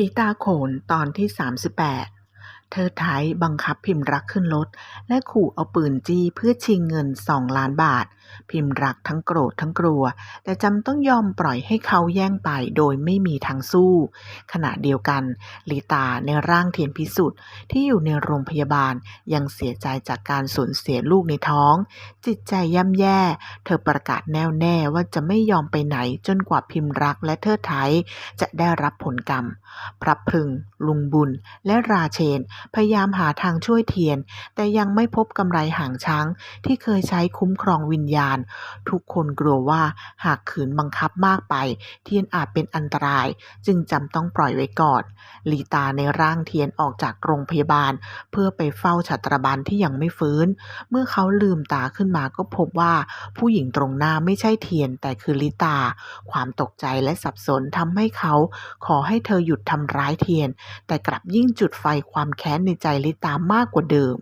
ผีตาโขนตอนที่ 38 เธอไทยบังคับพิมรักขึ้นรถ และขู่เอาปืนจี้เพื่อชิงเงินสองล้านบาท พิมรักทั้งโกรธทั้งกลัว แต่จำต้องยอมปล่อยให้เขาแย่งไปโดยไม่มีทางสู้ ขณะเดียวกันลีตาในร่างเทียนพิสุทธิ์ที่อยู่ในโรงพยาบาลยังเสียใจจากการสูญเสียลูกในท้อง จิตใจย่ำแย่ เธอประกาศแน่วแน่ว่าจะไม่ยอมไปไหนจนกว่าพิมรักและเทิดไทยจะได้รับผลกรรมพระพึง ลุงบุญและราเชนพยายามหาทางช่วยเทียน แต่ยังไม่พบกำไรหางช้างที่เคยใช้คุ้มครองวิญญาณ ทุกคนกลัวว่าหากขืนบังคับมากไป เทียนอาจเป็นอันตราย จึงจำต้องปล่อยไว้ก่อนลีตาในร่างเทียนออกจากโรงพยาบาล เพื่อไปเฝ้าฉัตรบันที่ยังไม่ฟื้น เมื่อเขาลืมตาขึ้นมาก็พบว่าผู้หญิงตรงหน้าไม่ใช่เทียนแต่คือลิตา ความตกใจและสับสนทำให้เขาขอให้เธอหยุดทำร้ายเทียน แต่กลับยิ่งจุดไฟความแค้นในใจลิตามากกว่าเดิม